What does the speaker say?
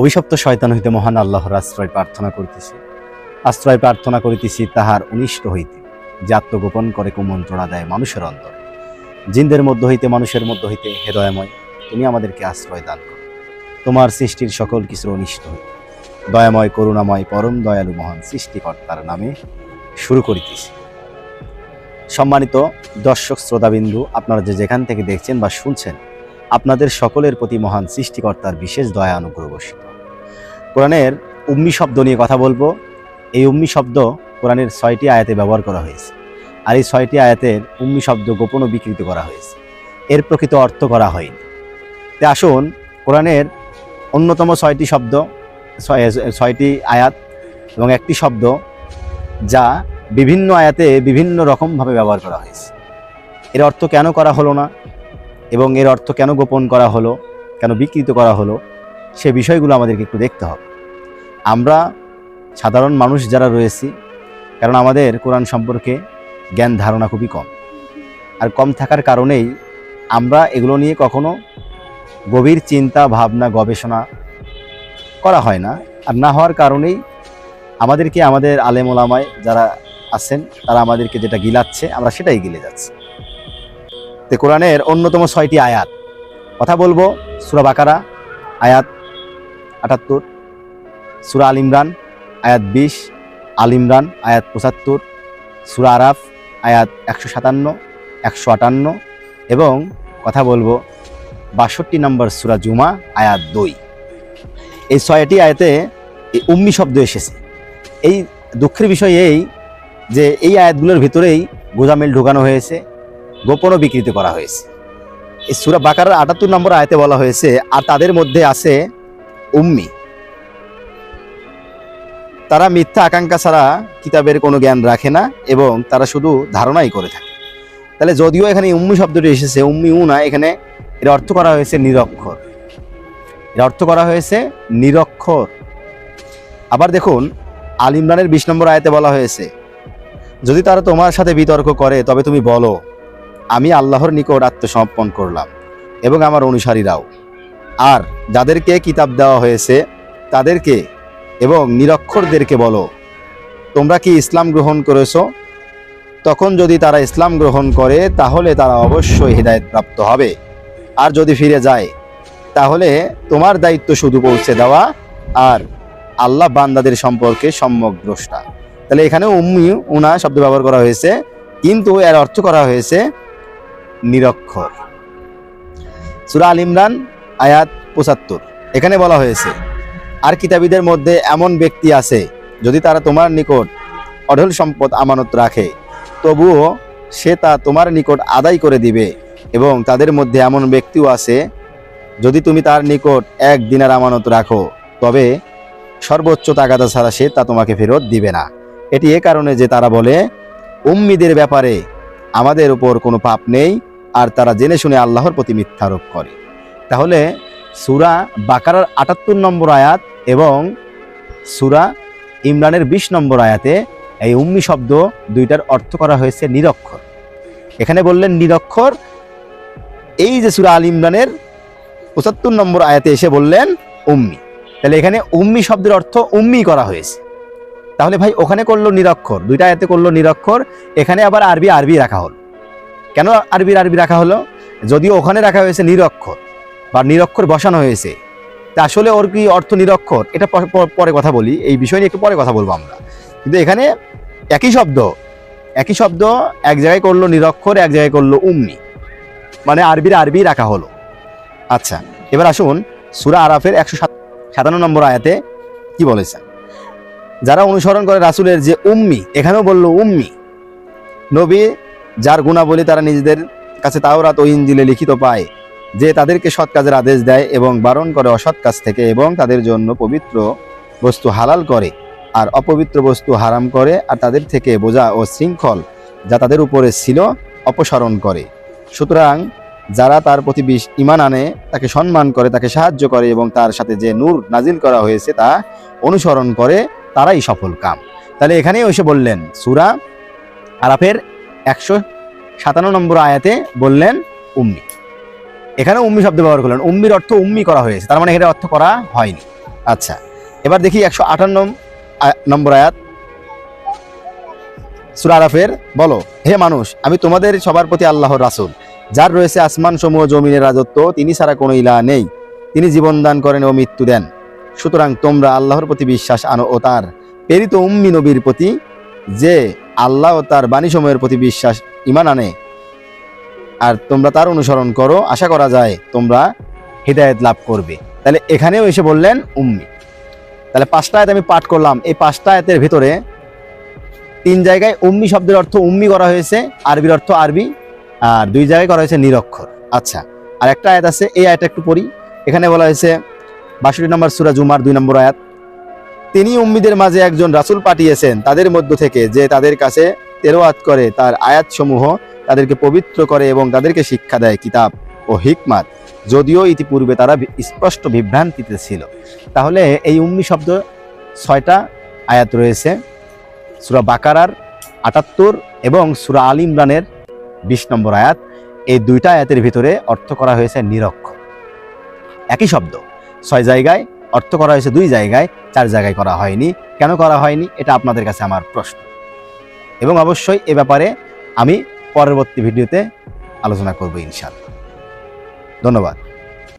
অভিশপ্ত শয়তান হইতে মহান আল্লাহর আশ্রয় প্রার্থনা করিতেছি। আশ্রয় প্রার্থনা করিতেছি তাহার অনিষ্ট হইতে, যে আত্মগোপন করে কুমন্ত্রণা দেয় মানুষের অন্তর। জিনদের মধ্য হইতে, মানুষের মধ্য হইতে হেদয়াময় তুমি আমাদেরকে আশ্রয় দান করো। তোমার সৃষ্টির সকল কিছুর অনিষ্ট হইতে দয়াময়, করুণাময়, পরম দয়ালু মহান সৃষ্টিকর্তার নামে শুরু করিতেছি। সম্মানিত দর্শক, শ্রোতাবিন্দু, আপনারা যে যেখান থেকে দেখছেন বা শুনছেন আপনাদের সকলের প্রতি মহান সৃষ্টিকর্তার বিশেষ দয়া অনুগ্রহ বর্ষিত কোরআনের উম্মি শব্দ নিয়ে কথা বলব। এই উম্মি শব্দ কোরআনের ছয়টি আয়াতে ব্যবহার করা হয়েছে। আর এই ছয়টি আয়াতের উম্মি শব্দ গোপন বিকৃত করা হয়েছে। এর প্রকৃত অর্থ করা হয়নি। তে আসুন, কোরআনের অন্যতম ছয়টি শব্দ ছয়টি আয়াত এবং একটি শব্দ যা বিভিন্ন আয়াতে বিভিন্ন রকমভাবে ব্যবহার করা হয়েছে। এর অর্থ কেন করা হলো না? এবং এর অর্থ কেন গোপন করা হলো, কেন বিকৃত করা হলো, সে বিষয়গুলো আমাদেরকে একটু দেখতে হবে। আমরা সাধারণ মানুষ যারা রয়েছি, কারণ আমাদের কোরআন সম্পর্কে জ্ঞান ধারণা খুবই কম। আর কম থাকার কারণেই আমরা এগুলো নিয়ে কখনো গভীর চিন্তা, ভাবনা, গবেষণা করা হয় না। আর না হওয়ার কারণেই আমাদেরকে আমাদের আলেম ওলামায় যারা আছেন, তারা আমাদেরকে যেটা গিলাচ্ছে, আমরা সেটাই গিলে যাচ্ছি। তো কোরআনের অন্যতম ছয়টি আয়াত। কথা বলব সুরা বাকারা, আয়াত আটাত্তর, সুরা আল ইমরান, আয়াত বিশ, আল ইমরান, আয়াত পঁচাত্তর, সুরা আরাফ, আয়াত একশো সাতান্ন, একশো আটান্ন এবং কথা বলব বাষট্টি নম্বর সুরা জুমা, আয়াত দুই। এই ছয়টি আয়াতে এই উম্মি শব্দ এসেছে। এই দুঃখের বিষয় এই যে এই আয়াতগুলোর ভিতরেই গোজামিল ঢুকানো হয়েছে। গোপনও বিকৃত করা হয়েছে। এই সুরা বাকারার আটাত্তর নম্বর আয়তে বলা হয়েছে, আর তাদের মধ্যে আছে উম্মি। তারা মিথ্যা আকাঙ্ক্ষা ছাড়া কিতাবের কোনো জ্ঞান রাখে না এবং তারা শুধু ধারণাই করে থাকে। তাহলে যদিও এখানে উম্মি শব্দটি এসেছে উম্মি উ না এখানে এর অর্থ করা হয়েছে নিরক্ষর। এর অর্থ করা হয়েছে নিরক্ষর। আবার দেখুন, আল ইমরানের বিশ নম্বর আয়তে বলা হয়েছে, যদি তারা তোমার সাথে বিতর্ক করে, তবে তুমি বলো আমি আল্লাহর নিকট আত্মসমর্পণ করলাম এবং আমার অনুসারীরাও। আর যাদেরকে কিতাব দেওয়া হয়েছে, তাদেরকে এবং নিরক্ষরদেরকে বলো, তোমরা কি ইসলাম গ্রহণ করেছ? তখন যদি তারা ইসলাম গ্রহণ করে, তাহলে তারা অবশ্যই হৃদায়ত প্রাপ্ত হবে। আর যদি ফিরে যায়, তাহলে তোমার দায়িত্ব শুধু পৌঁছে দেওয়া আর আল্লাহ বান্দাদের সম্পর্কে সম্যক দ্রষ্টা। তাহলে এখানে উম্মি, উনা শব্দ ব্যবহার করা হয়েছে, কিন্তু এর অর্থ করা হয়েছে নিরক্ষর। সুরা আল ইমরান, আয়াত পঁচাত্তর। এখানে বলা হয়েছে, আর কিতাবীদের মধ্যে এমন ব্যক্তি আছে, যদি তারা তোমার নিকট অঢল সম্পদ আমানত রাখে, তবুও সে তা তোমার নিকট আদায় করে দিবে এবং তাদের মধ্যে এমন ব্যক্তিও আছে, যদি তুমি তার নিকট এক দিনের আমানত রাখো, তবে সর্বোচ্চ তাগাদা ছাড়া সে তা তোমাকে ফেরত দিবে না। এটি এ কারণে যে তারা বলে, উম্মিদের ব্যাপারে আমাদের উপর কোনো পাপ নেই আর তারা জেনে শুনে আল্লাহর প্রতি মিথ্যারোপ করে। তাহলে সুরা বাকারার আটাত্তর নম্বর আয়াত এবং সুরা ইমরানের বিশ নম্বর আয়াতে এই উম্মি শব্দ দুইটার অর্থ করা হয়েছে নিরক্ষর। এখানে বললেন নিরক্ষর, এই যে সুরা আল ইমরানের পঁচাত্তর নম্বর আয়াতে এসে বললেন উম্মি। তাহলে এখানে উম্মি শব্দের অর্থ উম্মি করা হয়েছে। তাহলে ভাই, ওখানে করল নিরক্ষর, দুইটা আয়াতে করল নিরক্ষর, এখানে আবার আরবি আরবি রাখা হলো। কেন আরবির আরবি রাখা হলো? যদিও ওখানে রাখা হয়েছে নিরক্ষর বা নিরক্ষর বসানো হয়েছে। তা আসলে ওর কি অর্থ নিরক্ষর? এটা পরে কথা বলি। এই বিষয় নিয়ে একটু পরে কথা বলব আমরা। কিন্তু এখানে একই শব্দ একই শব্দ এক জায়গায় করল নিরক্ষর, এক জায়গায় করল উম্মি। মানে আরবির আরবি রাখা হলো। আচ্ছা এবার আসুন সুরা আরাফের একশো সাতান্ন নম্বর আয়াতে কি বলেছেন যারা অনুসরণ করে রাসূলের যে উম্মি, এখানেও বলল উম্মি। নবী যার গুণাবলী তারা নিজেদের কাছে তাওরাত ও ইঞ্জিলে লিখিত পায়, যে তাদেরকে সৎ কাজের আদেশ দেয় এবং বারণ করে অসৎ কাজ থেকে এবং তাদের জন্য পবিত্র বস্তু হালাল করে আর অপবিত্র বস্তু হারাম করে আর তাদের থেকে বোঝা ও শৃঙ্খল যা তাদের উপরে ছিল অপসারণ করে। সুতরাং যারা তার প্রতি ইমান আনে, তাকে সম্মান করে, তাকে সাহায্য করে এবং তার সাথে যে নূর নাজিল করা হয়েছে তা অনুসরণ করে, তারাই সফল কাম। তাহলে এখানেই এসে বললেন, সুরা আরাফের একশো সাতান্ন নম্বর আয়াতে বললেন উম্মি। এখানে উম্মি শব্দ ব্যবহার করলেন। উম্মির অর্থ উম্মি করা হয়েছে। তার মানে এর অর্থ করা হয়নি। আচ্ছা এবার দেখি একশো আটান্ন নম্বর আয়াত। সূরা আরাফের, বলো, হে মানুষ, আমি তোমাদের সবার প্রতি আল্লাহর রাসূল। যার রয়েছে আসমান সমূহ, জমিনের রাজত্ব, তিনি ছাড়া কোনো ইলা নেই। তিনি জীবন দান করেন ও মৃত্যু দেন। সুতরাং তোমরা আল্লাহর প্রতি বিশ্বাস আনো ও তার প্রেরিত উম্মি নবীর প্রতি যে আল্লাহ ও তার বাণী সময়ের প্রতি বিশ্বাস ইমান আনে। আর তোমরা তার অনুসরণ করো, আশা করা যায় তোমরা হৃদায়ত লাভ করবে। তাহলে এখানেও এসে বললেন উম্মি। তাহলে পাঁচটা আয়াত আমি পাঠ করলাম। এই পাঁচটা আয়াতের ভিতরে তিন জায়গায় উম্মি শব্দের অর্থ উম্মি করা হয়েছে, আরবির অর্থ আরবি, আর দুই জায়গায় করা হয়েছে নিরক্ষর। আচ্ছা আর একটা আয়াত আছে, এই আয়াতটা একটু পড়ি। এখানে বলা হয়েছে, বাষট্টি নম্বর সুরা জুমার দুই নম্বর আয়াত। তিনি উম্মিদের মাঝে একজন রাসুল পাঠিয়েছেন তাদের মধ্য থেকে যে তাদের কাছে তেরোয়াত করে তার আয়াতসমূহ তাদেরকে পবিত্র করে এবং তাদেরকে শিক্ষা দেয় কিতাব ও হিকমাত। যদিও ইতিপূর্বে তারা স্পষ্ট বিভ্রান্তিতে ছিল। তাহলে এই উম্মি শব্দ ছয়টা আয়াত রয়েছে। সুরা বাকারার আটাত্তর এবং সুরা আল ইমরানের বিশ নম্বর আয়াত। এই দুইটা আয়াতের ভিতরে অর্থ করা হয়েছে নিরক্ষ। একই শব্দ। ছয় জায়গায় অর্থ করা হয়েছে দুই জায়গায়, চার জায়গায় করা হয়নি। কেন করা হয়নি? এটা আপনাদের কাছে আমার প্রশ্ন। এবং অবশ্যই এ ব্যাপারে আমি পরবর্তী ভিডিওতে আলোচনা করব ইনশাল্লাহ ধন্যবাদ।